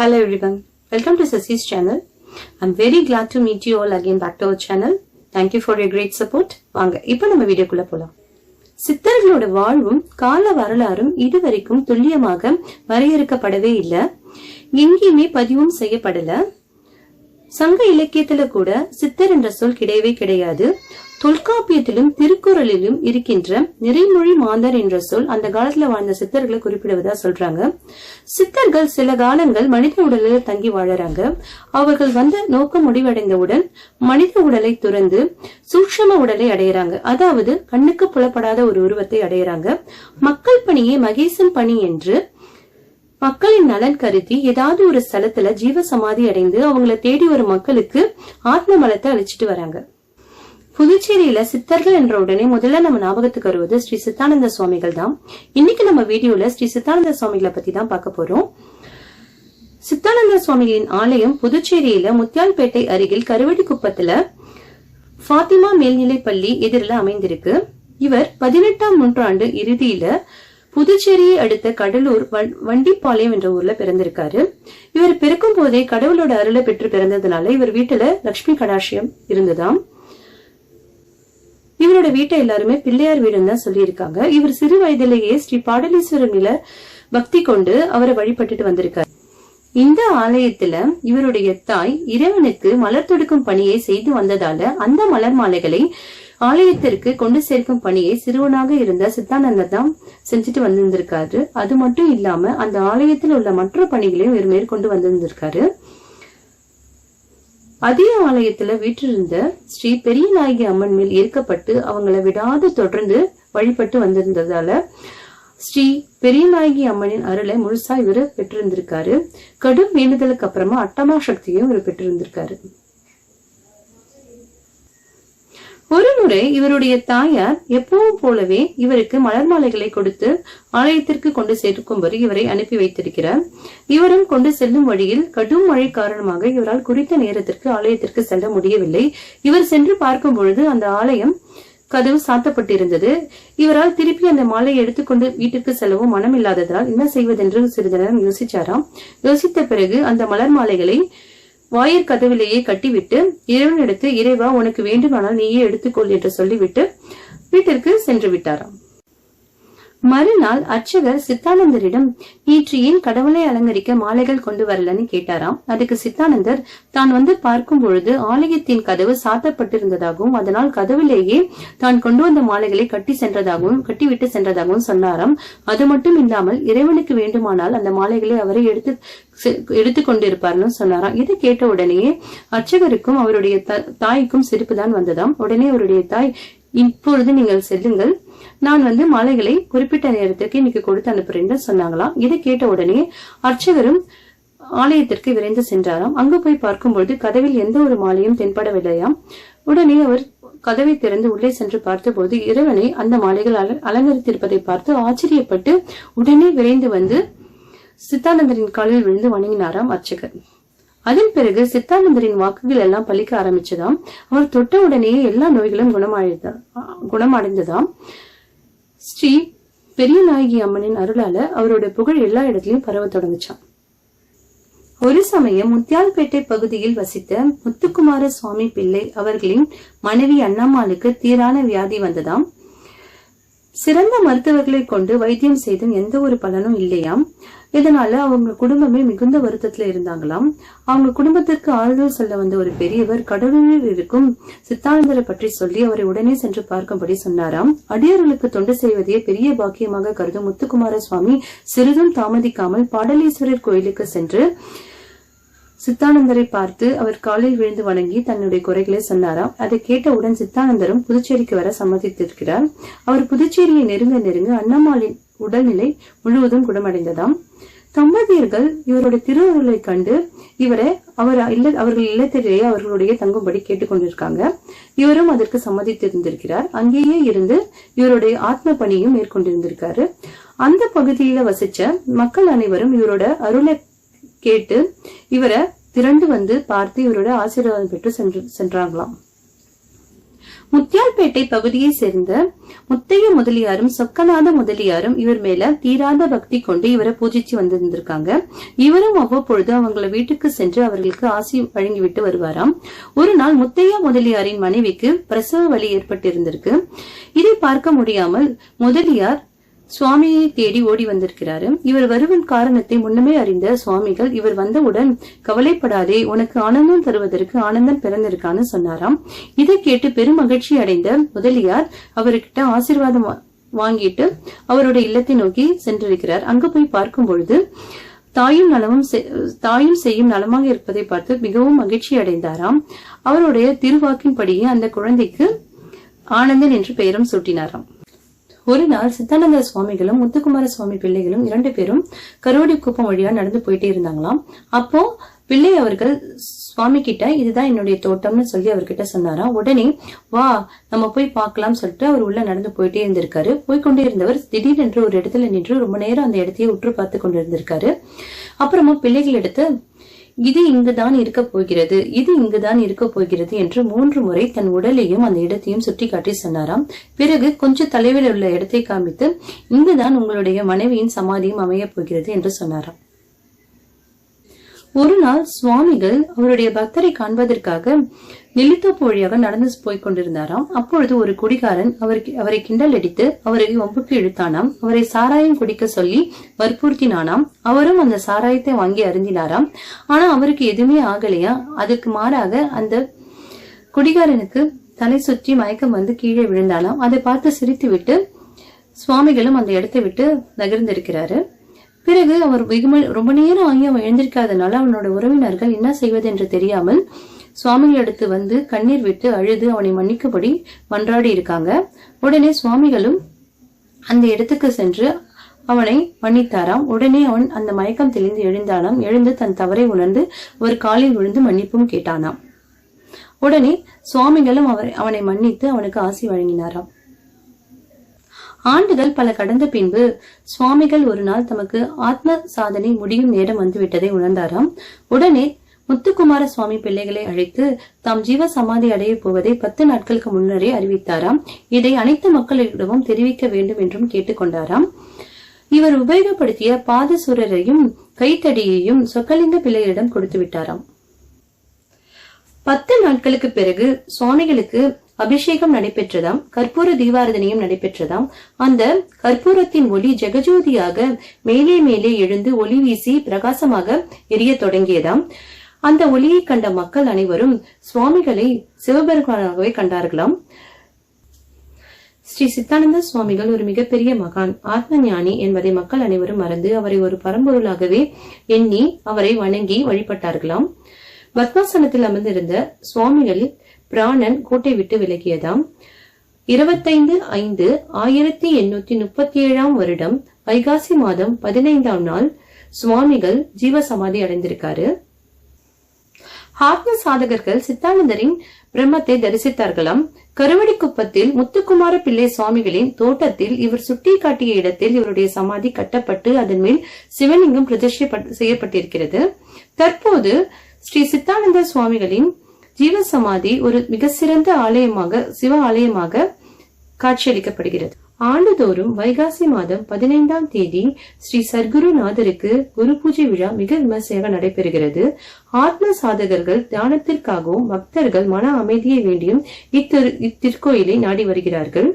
Hello everyone, welcome to Sasi's channel. I'm very glad to meet you all again back to our channel. Thank you for your great support. வாங்க இப்போ நம்ம வீடியோக்குள்ள போலாம் சித்தர்களோட வாழ்வும் கால வரலாறும் இதுவரைக்கும் துல்லியமாக வரையறுக்கப்படவே இல்லை எங்கேயுமே பதிவும் செய்யப்படல சங்க இலக்கியத்துல கூட சித்தர் என்ற சொல் கிடையவே கிடையாது தொல்காப்பியத்திலும் திருக்குறளிலும் இருக்கின்ற நிறைமொழி மாந்தர் என்ற சொல் அந்த காலத்துல வாழ்ந்த சித்தர்களை குறிப்பிடுவதா சொல்றாங்க. சித்தர்கள் சில காலங்கள் மனித உடலில் தங்கி வாழறாங்க. அவர்கள் வந்த நோக்கம் முடிவடைந்தவுடன் மனித உடலை துறந்து சூட்சம உடலை அடையறாங்க. அதாவது கண்ணுக்கு புலப்படாத ஒரு உருவத்தை அடையறாங்க. மக்கள் பணியே மகேசன் பணி என்று மக்களின் நலன் கருதி ஏதாவது ஒரு ஸ்தலத்துல ஜீவ சமாதி அடைந்து அவங்கள தேடி வரும் மக்களுக்கு ஆத்ம மலத்தை அழிச்சிட்டு வராங்க. புதுச்சேரியில சித்தர்கள் என்ற உடனே முதல்ல நம்ம ஞாபகத்துக்கு வருவது ஸ்ரீ சித்தானந்த சுவாமிகள் தான். இன்னைக்கு நம்ம வீடியோல ஸ்ரீ சித்தானந்த சுவாமிகளை பத்தி தான் பார்க்க போறோம். சித்தானந்த சுவாமிகளின் ஆலயம் புதுச்சேரியில முத்தியால்பேட்டை அருகில் கருவடிக்குப்பத்துல ஃபாத்திமா மேல்நிலைப் பள்ளி எதிரில் அமைந்திருக்கு. இவர் பதினெட்டாம் நூற்றாண்டு இறுதியில புதுச்சேரியை அடுத்த கடலூர் வண்டிப்பாளையம் என்ற ஊர்ல பிறந்திருக்காரு. இவர் பிறக்கும் போதே கடவுளோட அருளை பெற்று பிறந்ததுனால இவர் வீட்டுல லட்சுமி கடாட்சியம் இருந்ததாம். இவரோட வீட்டை எல்லாருமே பிள்ளையார் வீடுன்னு தான் சொல்லியிருக்காங்க. இவர் சிறு வயதிலேயே ஸ்ரீ பாடலீஸ்வரர் மேல பக்தி கொண்டு அவரை வழிபட்டுட்டு வந்திருக்காரு. இந்த ஆலயத்துல இவருடைய தாய் இறைவனுக்கு மலர் தொடுக்கும் பணியை செய்து வந்ததால அந்த மலர் மாலைகளை ஆலயத்திற்கு கொண்டு சேர்க்கும் பணியை சிறுவனாக இருந்த சித்தானந்தர் தான் செஞ்சுட்டு வந்திருந்திருக்காரு. அது மட்டும் இல்லாம அந்த ஆலயத்தில் உள்ள மற்ற பணிகளையும் இவர் மேற்கொண்டு வந்திருந்திருக்காரு. அதே ஆலயத்துல வீற்றிருந்த ஸ்ரீ பெரிய நாயகி அம்மன் மேல் ஈர்க்கப்பட்டு அவங்கள விடாது தொடர்ந்து வழிபட்டு வந்திருந்ததால ஸ்ரீ பெரியநாயகி அம்மனின் அருளை முழுசா இவரு பெற்றிருந்திருக்காரு. கடும் வேண்டுதலுக்கு அப்புறமா அட்டமா சக்தியும் இவர் பெற்றிருந்திருக்காரு. ஒரு முறை இவருடைய தாயார் எப்பவும் போலவே இவருக்கு மலர் மாலைகளை கொடுத்து ஆலயத்திற்கு கொண்டு சேர்க்கும்படி இவரை அனுப்பி வைத்திருக்கிறார். இவரும் கொண்டு செல்லும் வழியில் கடும் மழை காரணமாக இவரால் குறித்த நேரத்திற்கு ஆலயத்திற்கு செல்ல முடியவில்லை. இவர் சென்று பார்க்கும் பொழுது அந்த ஆலயம் கதவு சாத்தப்பட்டிருந்தது. இவரால் திருப்பி அந்த மாலையை எடுத்துக்கொண்டு வீட்டிற்கு செல்லவும் மனம் இல்லாததால் என்ன செய்வதென்று சிறிது நேரம் யோசிச்சாராம். யோசித்த பிறகு அந்த மலர் மாலைகளை வாயிற் கதவிலேயே கட்டிவிட்டு இறைவனிடத்து இறைவா உனக்கு வேண்டுமானால் நீயே எடுத்துக்கொள் என்று சொல்லிவிட்டு வீட்டிற்கு சென்று விட்டாராம். மறுநாள் அர்ச்சகர் சித்தானந்தரிடம் நேற்று ஏன் கடவுளை அலங்கரிக்க மாலைகள் கொண்டு வரலன்னு கேட்டாராம். அதுக்கு சித்தானந்தர் தான் வந்து பார்க்கும் பொழுது ஆலயத்தின் கதவு சாத்தப்பட்டிருந்ததாகவும் அதனால் கதவிலேயே தான் கொண்டு வந்த மாலைகளை கட்டி சென்றதாகவும் கட்டிவிட்டு சென்றதாகவும் சொன்னாராம். அது மட்டும் இல்லாமல் இறைவனுக்கு வேண்டுமானால் அந்த மாலைகளை அவரை எடுத்து செ- கொண்டிருப்பார்னு சொன்னாராம். இதை கேட்ட உடனே அர்ச்சகருக்கும் அவருடைய தாய்க்கும் சிரிப்பு தான் வந்ததாம். உடனே அவருடைய தாய் இப்பொழுது நீங்கள் செல்லுங்கள். நான் வந்து மாலைகளை குறிப்பிட்ட நேரத்திற்கு இன்னைக்கு கொடுத்து அனுப்புறேன்னு சொன்னாங்களாம். இதை கேட்ட உடனே அர்ச்சகரும் ஆலயத்திற்கு விரைந்து சென்றாராம். அங்கு போய் பார்க்கும்பொழுது கதவில் எந்த ஒரு மாலையும் தென்படவில்லையாம். உடனே அவர் கதவை திறந்து உள்ளே சென்று பார்த்தபோது இறைவனை அந்த மாலைகள் அல- அலங்கரித்திருப்பதை பார்த்து ஆச்சரியப்பட்டு உடனே விரைந்து வந்து சித்தானந்தரின் காலில் விழுந்து வணங்கினாராம் அர்ச்சகர். அதன் பிறகு சித்தானந்தரின் வாக்குகள் எல்லாம் பலிக்க ஆரம்பிச்சதாம். அவர் தொட்ட உடனேயே எல்லா நோய்களும் குணமடைந்த குணமடைந்ததாம். ஸ்ரீ பெரிய நாயகி அம்மனின் அருளால அவரோட புகழ் எல்லா இடத்துலயும் பரவ தொடங்குச்சான் ஒரு சமயம் முத்தியால்பேட்டை பகுதியில் வசித்த முத்துக்குமார சுவாமி பிள்ளை அவர்களின் மனைவி அண்ணம்மாளுக்கு தீரான வியாதி வந்ததாம். சிறந்த மருத்துவர்களை கொண்டு வைத்தியம் செய்தும் எந்த ஒரு பலனும் இல்லையாம். இதனால அவங்க குடும்பமே மிகுந்த வருத்தத்துல இருந்தாங்களாம். அவங்க குடும்பத்திற்கு ஆறுதல் சொல்ல வந்த ஒரு பெரியவர் கடலூரில் இருக்கும் சித்தானந்தரை பற்றி சொல்லி அவரை உடனே சென்று பார்க்கும்படி சொன்னாராம். அடியார்களுக்கு தொண்டு செய்வதையே பெரிய பாக்கியமாக கருதும் முத்துக்குமார சுவாமி சிறிதும் தாமதிக்காமல் பாடலீஸ்வரர் கோயிலுக்கு சென்று சித்தானந்தரை பார்த்து அவர் காலில் விழுந்து வணங்கி தன்னுடைய குறைகளை சொன்னாராம். அதை கேட்டவுடன் சித்தானந்தரும் புதுச்சேரிக்கு வர சம்மதித்திருக்கிறார். அவர் புதுச்சேரியை நெருங்க நெருங்க அண்ணம்மாளின் உடல்நிலை முழுவதும் குணமடைந்ததாம். தம்பதியர்கள் இவருடைய திருவுருளை கண்டு இவரை அவர் இல்ல அவர்கள் இல்லத்திலேயே அவர்களுடைய தங்கும்படி கேட்டுக்கொண்டிருக்காங்க. இவரும் அதற்கு சம்மதித்திருந்திருக்கிறார். அங்கேயே இருந்து இவருடைய ஆத்ம பணியும் மேற்கொண்டிருந்திருக்காரு. அந்த பகுதியில வசிச்ச மக்கள் அனைவரும் இவரோட அருளை கேட்டு இவரை திரண்டு வந்து பார்த்து இவரோட ஆசீர்வாதம் பெற்று சென்று சென்றாங்களாம். முத்தியால்பேட்டை பகுதியை சேர்ந்த முத்தைய முதலியாரும் சொக்கநாத முதலியாரும் இவர் மேல தீராத பக்தி கொண்டு இவரை பூஜிச்சு வந்திருந்திருக்காங்க. இவரும் அவ்வப்பொழுது அவங்கள வீட்டுக்கு சென்று அவர்களுக்கு ஆசி வழங்கிவிட்டு வருவாராம். ஒரு நாள் முத்தையா முதலியாரின் மனைவிக்கு பிரசவ வலி ஏற்பட்டிருந்திருக்கு. இதை பார்க்க முடியாமல் முதலியார் சுவாமியை தேடி ஓடி வந்திருக்கிறாரு. இவர் வருவன் காரணத்தை முன்னமே அறிந்த சுவாமிகள் இவர் வந்தவுடன் கவலைப்படாதே உனக்கு ஆனந்தம் தருவதற்கு ஆனந்தம் பிறந்திருக்கான்னு சொன்னாராம். இதை கேட்டு பெரும் மகிழ்ச்சி அடைந்த முதலியார் அவர்கிட்ட ஆசீர்வாதம் வாங்கிட்டு அவருடைய இல்லத்தை நோக்கி சென்றிருக்கிறார். அங்கு போய் பார்க்கும் பொழுது தாயும் நலமும் தாயும் செய்யும் நலமாக இருப்பதை பார்த்து மிகவும் மகிழ்ச்சி அடைந்தாராம். அவருடைய திருவாக்கின்படியே அந்த குழந்தைக்கு ஆனந்தன் என்று பெயரும் சூட்டினாராம். ஒரு நாள் சித்தானந்த சுவாமிகளும் முத்துக்குமார சுவாமி பிள்ளைகளும் இரண்டு பேரும் கரோடி குப்பம் வழியா நடந்து போயிட்டே இருந்தாங்களாம். அப்போ பிள்ளை அவர்கள் சுவாமி கிட்ட இதுதான் என்னுடைய தோட்டம்னு சொல்லி அவர்கிட்ட சொன்னாராம். உடனே வா நம்ம போய் பார்க்கலாம் சொல்லிட்டு அவர் உள்ள நடந்து போயிட்டே இருந்திருக்காரு. போய்க்கொண்டே இருந்தவர் திடீரென்று ஒரு இடத்துல நின்று ரொம்ப நேரம் அந்த இடத்தையே உற்று பார்த்து கொண்டு இருந்திருக்காரு அப்புறமா பிள்ளைகள் எடுத்து இது இங்குதான் இருக்க போகிறது இது இங்குதான் இருக்க போகிறது என்று மூன்று முறை தன் உடலையும் அந்த இடத்தையும் சுட்டிக்காட்டி சொன்னாராம். பிறகு கொஞ்சம் தொலைவில் உள்ள இடத்தை காமித்து இங்குதான் உங்களுடைய மனைவியின் சமாதியும் அமையப் போகிறது என்று சொன்னாராம். ஒரு நாள் சுவாமிகள் அவருடைய பக்தரை காண்பதற்காக நெல்லித்தோப்பு வழியாக நடந்து போய் கொண்டிருந்தாராம். அப்பொழுது ஒரு குடிகாரன் அவருக்கு அவரை கிண்டல் அடித்து அவரை வம்புக்கு இழுத்தானாம். அவரை சாராயம் குடிக்க சொல்லி வற்புறுத்தினானாம். அவரும் அந்த சாராயத்தை வாங்கி அருந்தினாராம். ஆனா அவருக்கு எதுவுமே ஆகலையா? அதுக்கு மாறாக அந்த குடிகாரனுக்கு தலை சுற்றி மயக்கம் வந்து கீழே விழுந்தானாம். அதை பார்த்து சிரித்துவிட்டு சுவாமிகளும் அந்த இடத்தை விட்டு நகர்ந்திருக்கிறாரு. பிறகு அவர் வெகும- ரொம்ப நேரம் ஆகி அவன் எழுந்திருக்காதனால அவனோட உறவினர்கள் என்ன செய்வது என்று தெரியாமல் சுவாமிகள் அடுத்து வந்து கண்ணீர் விட்டு அழுது அவனை மன்னிக்கும்படி மன்றாடி இருக்காங்க. உடனே சுவாமிகளும் அந்த இடத்துக்கு சென்று அவனை மன்னித்தாராம். உடனே அவன் அந்த மயக்கம் தெளிந்து எழுந்தானாம். எழுந்து தன் தவறை உணர்ந்து ஒரு காலில் விழுந்து மன்னிப்பும் கேட்டானாம். உடனே சுவாமிகளும் அவரை அவனை மன்னித்து அவனுக்கு ஆசி வழங்கினாராம். ஆண்டுகள் பல கடந்த பின்பு சுவாமிகள் ஒரு நாள் தமக்கு ஆத்ம சாதனை முடியும் நேரம் வந்துவிட்டதை உணர்ந்தாராம். உடனே முத்துக்குமார சுவாமி பிள்ளைகளை அழைத்து தாம் ஜீவ சமாதி அடையப் போவதை பத்து நாட்களுக்கு முன்னரே அறிவித்தாராம். இதை அனைத்து மக்களிடமும் தெரிவிக்க வேண்டும் என்றும் கேட்டுக்கொண்டாராம். இவர் உபயோகப்படுத்திய பாதசுரரையும் கைத்தடியையும் சொக்கலிங்க பிள்ளையரிடம் கொடுத்து விட்டாராம். பத்து நாட்களுக்கு பிறகு சுவாமிகளுக்கு அபிஷேகம் நடைபெற்றதாம் கற்பூர தீபாரதனையும் நடைபெற்றதாம். அந்த கற்பூரத்தின் ஒளி ஜெகஜோதியாக மேலே மேலே எழுந்து ஒளி வீசி பிரகாசமாக எரிய தொடங்கியதாம். அந்த ஒளியை கண்ட மக்கள் அனைவரும் சுவாமிகளை சிவபெருமானாகவே கண்டார்களாம். ஸ்ரீ சித்தானந்த சுவாமிகள் ஒரு மிகப்பெரிய மகான் ஆத்ம ஞானி என்பதை மக்கள் அனைவரும் மறந்து அவரை ஒரு பரம்பொருளாகவே எண்ணி அவரை வணங்கி வழிபட்டார்களாம். பத்மாசனத்தில் அமர்ந்திருந்த சுவாமிகள் பிராணன் கூட்டை விட்டு விலகியதாம். இருபத்தைந்து ஐந்து ஆயிரத்தி எண்ணூத்தி முப்பத்தி ஏழாம் வருடம் வைகாசி மாதம் பதினைந்தாம் நாள் சுவாமிகள் ஜீவசமாதி அடைந்திருக்காரு. ஆத்ம சாதகர்கள் சித்தானந்தரின் பிரம்மத்தை தரிசித்தார்களாம். கருவடிக்குப்பத்தில் முத்துக்குமார பிள்ளை சுவாமிகளின் தோட்டத்தில் இவர் சுட்டி காட்டிய இடத்தில் இவருடைய சமாதி கட்டப்பட்டு அதன் மேல் சிவலிங்கம் பிரதிஷ்டை செய்யப்பட்டிருக்கிறது. தற்போது ஸ்ரீ சித்தானந்த சுவாமிகளின் ஜீவ சமாதி ஒரு மிக சிறந்த ஆலயமாக சிவ ஆலயமாக காட்சியளிக்கப்படுகிறது. ஆண்டுதோறும் வைகாசி மாதம் பதினைந்தாம் தேதி ஸ்ரீ சர்க்குருநாதருக்கு குரு பூஜை விழா மிக விமர்சையாக நடைபெறுகிறது. ஆத்ம சாதகர்கள் தியானத்திற்காகவும் பக்தர்கள் மன அமைதியை வேண்டியும் இத்திரு இத்திருக்கோயிலை நாடி வருகிறார்கள்.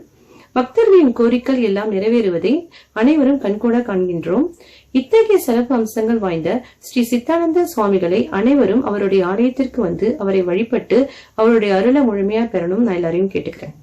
பக்தர்களின் கோரிக்கை எல்லாம் நிறைவேறுவதை அனைவரும் கண்கூட காண்கின்றோம். இத்தகைய சிறப்பு அம்சங்கள் வாய்ந்த ஸ்ரீ சித்தானந்த சுவாமிகளை அனைவரும் அவருடைய ஆலயத்திற்கு வந்து அவரை வழிபட்டு அவருடைய அருளை முழுமையா பெறணும் நான் எல்லாரையும் கேட்டுக்கிறேன்.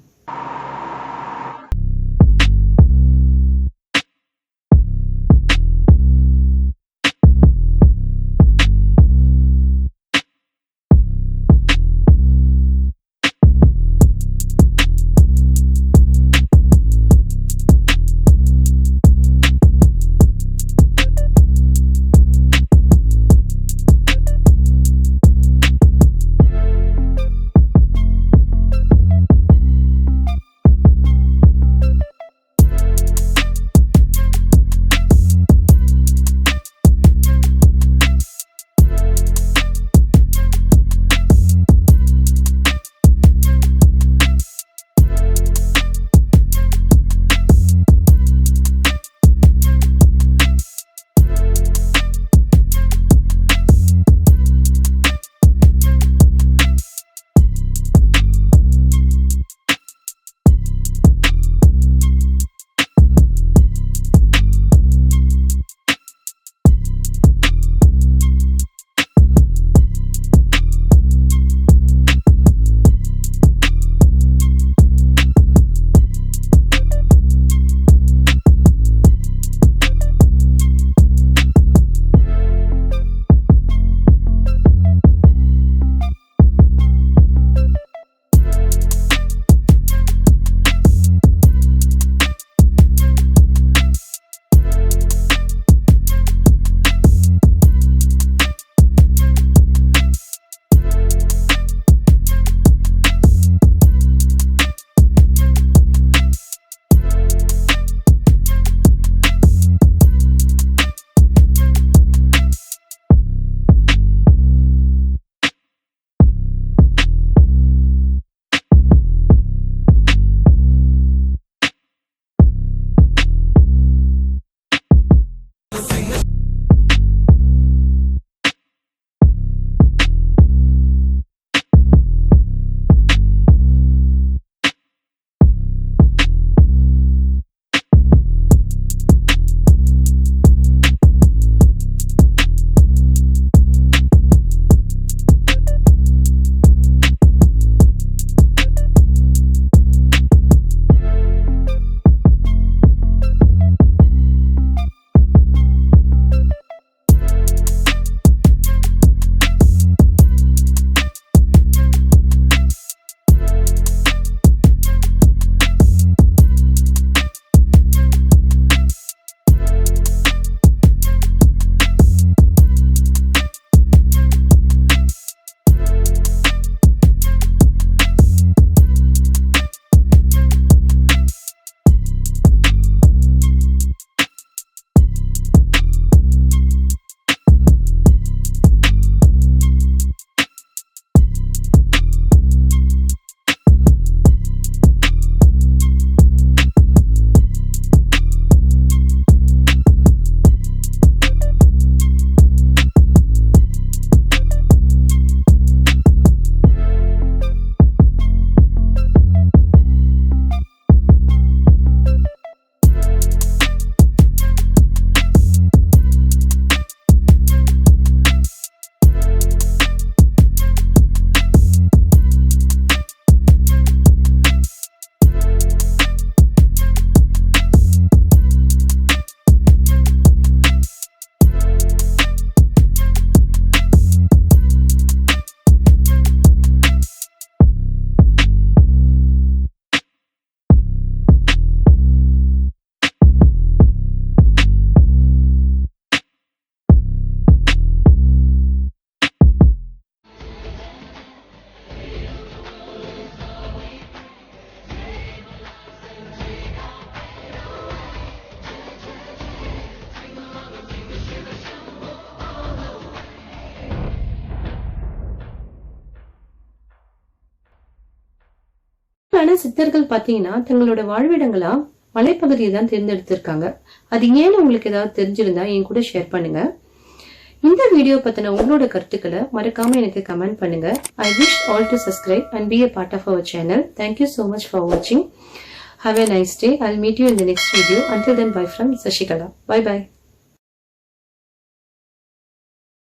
சித்தர்கள் பாத்தீங்கன்னா தங்களோட வாழ்விடங்களா மலைப்பகுதியை தான் தேர்ந்தெடுத்திருக்காங்க. அது ஏன்னு உங்களுக்கு ஏதாவது தெரிஞ்சிருந்தா என் கூட ஷேர் பண்ணுங்க. இந்த வீடியோ பத்தின உங்களோட கருத்துக்களை மறக்காம எனக்கு கமெண்ட் பண்ணுங்க. I wish all to subscribe and be a part of our channel thank you so much for வாட்சிங் have a nice day I meet you in the next video until then bye from Sasikala bye bye